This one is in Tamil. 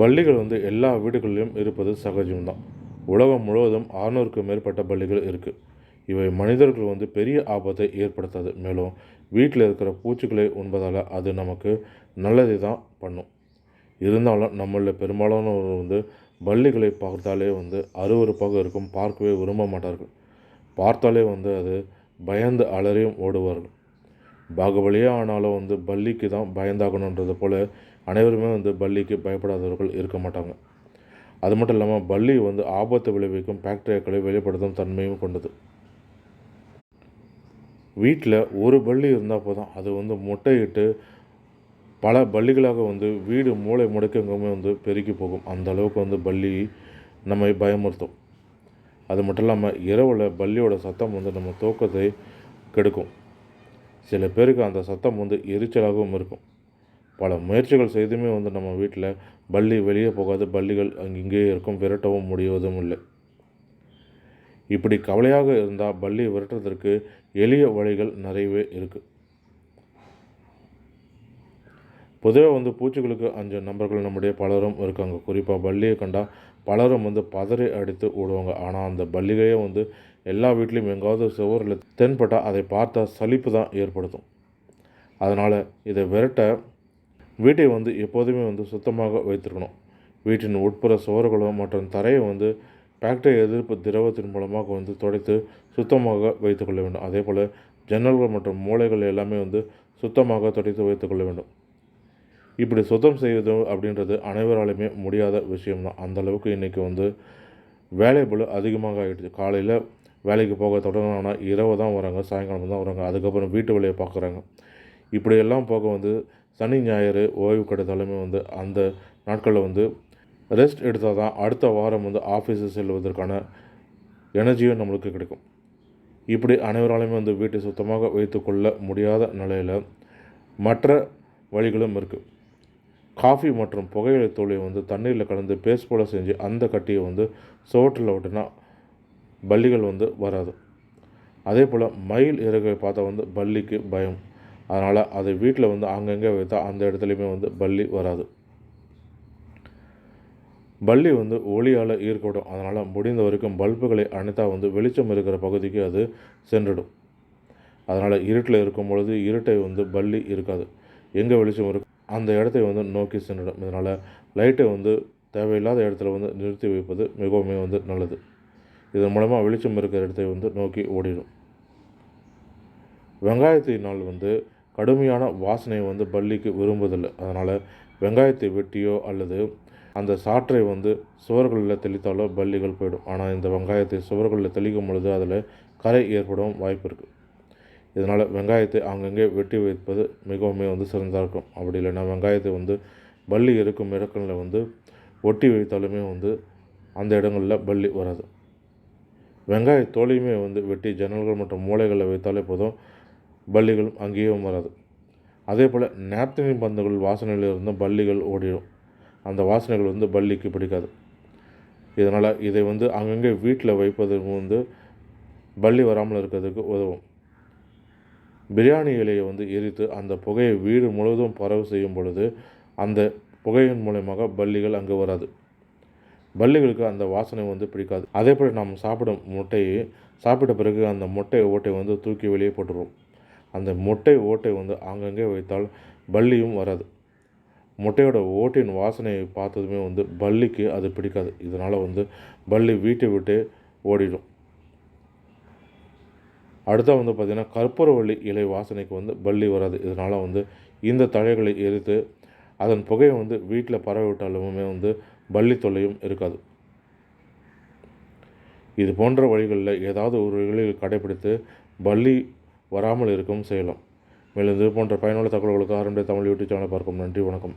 பள்ளிகள் வந்து எல்லா வீடுகளிலும் இருப்பது சகஜம்தான். உலகம் முழுவதும் ஆறுநூறுக்கும் மேற்பட்ட பள்ளிகள் இருக்குது இவை மனிதர்கள் வந்து பெரிய ஆபத்தை ஏற்படுத்தாது. மேலும் வீட்டில் இருக்கிற பூச்சிகளை உண்பதால் அது நமக்கு நல்லதை தான் பண்ணும். இருந்தாலும் நம்மளில் பெரும்பாலானவர் வந்து பள்ளிகளை பார்த்தாலே வந்து அருவருப்பாக இருக்கும். பார்க்கவே விரும்ப மாட்டார்கள். பார்த்தாலே வந்து அது பயந்து அலறியும் ஓடுவார்கள். பாகுபலியே ஆனாலும் வந்து பல்லிக்கு தான் பயந்தாகணுன்றது போல் அனைவருமே வந்து பல்லிக்கு பயப்படாதவர்கள் இருக்க மாட்டாங்க. அது மட்டும் இல்லாமல் பல்லி வந்து ஆபத்து விளைவிக்கும் பாக்டீரியாக்களை வெளிப்படுத்தும் தன்மையும் கொண்டது. வீட்டில் ஒரு பல்லி இருந்தால் போதும். அது வந்து முட்டையிட்டு பல பள்ளிகளாக வந்து வீடு மூளை முடக்கெங்குமே வந்து பெருகி போகும். அந்த அளவுக்கு வந்து பள்ளி நம்மை பயமுறுத்தும். அது மட்டும் இல்லாமல் இரவில் பள்ளியோட சத்தம் வந்து நம்ம தூக்கத்தை கெடுக்கும். சில பேருக்கு அந்த சத்தம் வந்து எரிச்சலாகவும் இருக்கும். பல முயற்சிகள் செய்துமே வந்து நம்ம வீட்டில் பள்ளி வெளியே போகாது பள்ளிகள் அங்கிங்கே இருக்கும் விரட்டவும் முடிவதும் இல்லை. இப்படி கவலையாக இருந்தால் பள்ளி விரட்டுறதற்கு எளிய வழிகள் நிறையவே இருக்குது பொதுவாக வந்து பூச்சிகளுக்கு அஞ்சு நம்பர்கள் நம்முடைய பலரும் இருக்காங்க. குறிப்பாக பள்ளியை கண்டால் பலரும் வந்து பதறி அடித்து ஓடுவாங்க. ஆனால் அந்த பள்ளிகையே வந்து எல்லா வீட்லேயும் எங்காவது சுவரில் தென்பட்டால் அதை பார்த்தா சலிப்பு தான் ஏற்படுத்தும். அதனால் இதை விரட்ட வீட்டை வந்து எப்போதுமே வந்து சுத்தமாக வைத்திருக்கணும். வீட்டின் உட்புற சுவர்களும் மற்றும் தரையை வந்து பாக்டீரியா எதிர்ப்பு திரவத்தின் மூலமாக வந்து துடைத்து சுத்தமாக வைத்துக்கொள்ள வேண்டும். அதே போல் ஜன்னல்கள் மற்றும் மூளைகள் எல்லாமே வந்து சுத்தமாக துடைத்து வைத்துக்கொள்ள வேண்டும். இப்படி சுத்தம் செய்வது அப்படின்றது அனைவராலுமே முடியாத விஷயம்தான். தான் அந்தளவுக்கு இன்றைக்கி வந்து வேலை அதிகமாக ஆகிடுச்சு காலையில் வேலைக்கு போக தொடங்கினா இரவு தான் வராங்க சாயங்காலம் தான் வராங்க அதுக்கப்புறம் வீட்டு வேலையை பார்க்குறாங்க. இப்படியெல்லாம் போக வந்து சனி ஞாயிறு ஓய்வு கிடைத்தாலுமே வந்து அந்த நாட்களில் வந்து ரெஸ்ட் எடுத்தால் தான் அடுத்த வாரம் வந்து ஆஃபீஸு செல்வதற்கான எனர்ஜியும் நம்மளுக்கு கிடைக்கும். இப்படி அனைவராலுமே வந்து வீட்டை சுத்தமாக வைத்துக்கொள்ள முடியாத நிலையில் மற்ற வழிகளும் இருக்குது காஃபி மற்றும் புகையிலை தூளை வந்து தண்ணீரில் கலந்து பேஸ்ட் போல் செஞ்சு அந்த கட்டியை வந்து சோற்றில் விட்டுனா பல்லிகள் வந்து வராது. அதே போல் மயில் இறகை பார்த்தா வந்து பல்லிக்கு பயம். அதனால் அதை வீட்டில் வந்து அங்கங்கே வைத்தா அந்த இடத்துலையுமே வந்து பல்லி வராது. பல்லி வந்து ஒளியால் ஈர்க்கப்படும். அதனால் முடிந்த வரைக்கும் பல்புகளை அணைத்தா வந்து வெளிச்சம் இருக்கிற பகுதிக்கு அது சென்றுடும். அதனால் இருட்டில் இருக்கும் பொழுது இருட்டை வந்து பல்லி இருக்காது. எங்கே வெளிச்சம் இருக்கும் அந்த இடத்தை வந்து நோக்கி சென்றிடும். இதனால் லைட்டை வந்து தேவையில்லாத இடத்துல வந்து நிறுத்தி வைப்பது மிகவும் வந்து நல்லது. இதன் மூலமாக வெளிச்சம் இருக்கிற இடத்தை வந்து நோக்கி ஓடிடும். வெங்காயத்தினால் வந்து கடுமையான வாசனையை வந்து பள்ளிக்கு விரும்புவதில்லை. அதனால் வெங்காயத்தை வெட்டியோ அல்லது அந்த சாற்றை வந்து சுவர்களில் தெளித்தாலோ பள்ளிகள் போயிடும். ஆனால் இந்த வெங்காயத்தை சுவர்களில் தெளிக்கும் பொழுது அதில் கரை ஏற்படவும் வாய்ப்பு இருக்குது இதனால் வெங்காயத்தை அங்கங்கே வெட்டி வைப்பது மிகவும் வந்து சிறந்ததாக இருக்கும். அப்படி இல்லைன்னா வெங்காயத்தை வந்து பள்ளி இருக்கும் இடங்களில் வந்து ஒட்டி வைத்தாலுமே வந்து அந்த இடங்களில் பள்ளி வராது. வெங்காய தோலையுமே வந்து வெட்டி ஜன்னல்கள் மற்றும் மூளைகளில் வைத்தாலே போதும் பள்ளிகளும் அங்கேயும் வராது. அதே போல் நேப்தனின் பந்துகள் வாசனையில் இருந்தும் பள்ளிகள் ஓடிடும். அந்த வாசனைகள் வந்து பள்ளிக்கு பிடிக்காது. இதனால் இதை வந்து அங்கங்கே வீட்டில் வைப்பது வந்து பள்ளி வராமல் இருக்கிறதுக்கு உதவும். பிரியாணி இலையை வந்து எரித்து அந்த புகையை வீடு முழுவதும் பரவு செய்யும் பொழுது அந்த புகையின் மூலயமாக பல்லிகள் அங்கே வராது. பல்லிகளுக்கு அந்த வாசனை வந்து பிடிக்காது. அதே போல் நாம் சாப்பிடும் முட்டையை சாப்பிட்ட பிறகு அந்த முட்டை ஓட்டை வந்து தூக்கி வெளியே போட்டுருவோம் அந்த முட்டை ஓட்டை வந்து அங்கங்கே வைத்தால் பல்லியும் வராது. முட்டையோட ஓட்டின் வாசனையை பார்த்ததுமே வந்து பல்லிக்கு அது பிடிக்காது. இதனால் வந்து பல்லி வீட்டை விட்டு ஓடிடும். அடுத்தது வந்து பார்த்திங்கன்னா கற்பூரவள்ளி இலை வாசனைக்கு வந்து பள்ளி வராது. இதனால் வந்து இந்த தழைகளை எரித்து அதன் புகையை வந்து வீட்டில் பரவ விட்டாலுமே வந்து பள்ளி தொல்லையும் இருக்காது. இது போன்ற வழிகளில் ஏதாவது ஒரு வழியில் கடைபிடித்து பள்ளி வராமல் இருக்கவும் செய்யலாம். மேலும் இது போன்ற பயனுள்ள தகவல்களுக்கு ஆரம்பிய தமிழ் யூடியூப் சேனலை பார்க்கும் நன்றி வணக்கம்.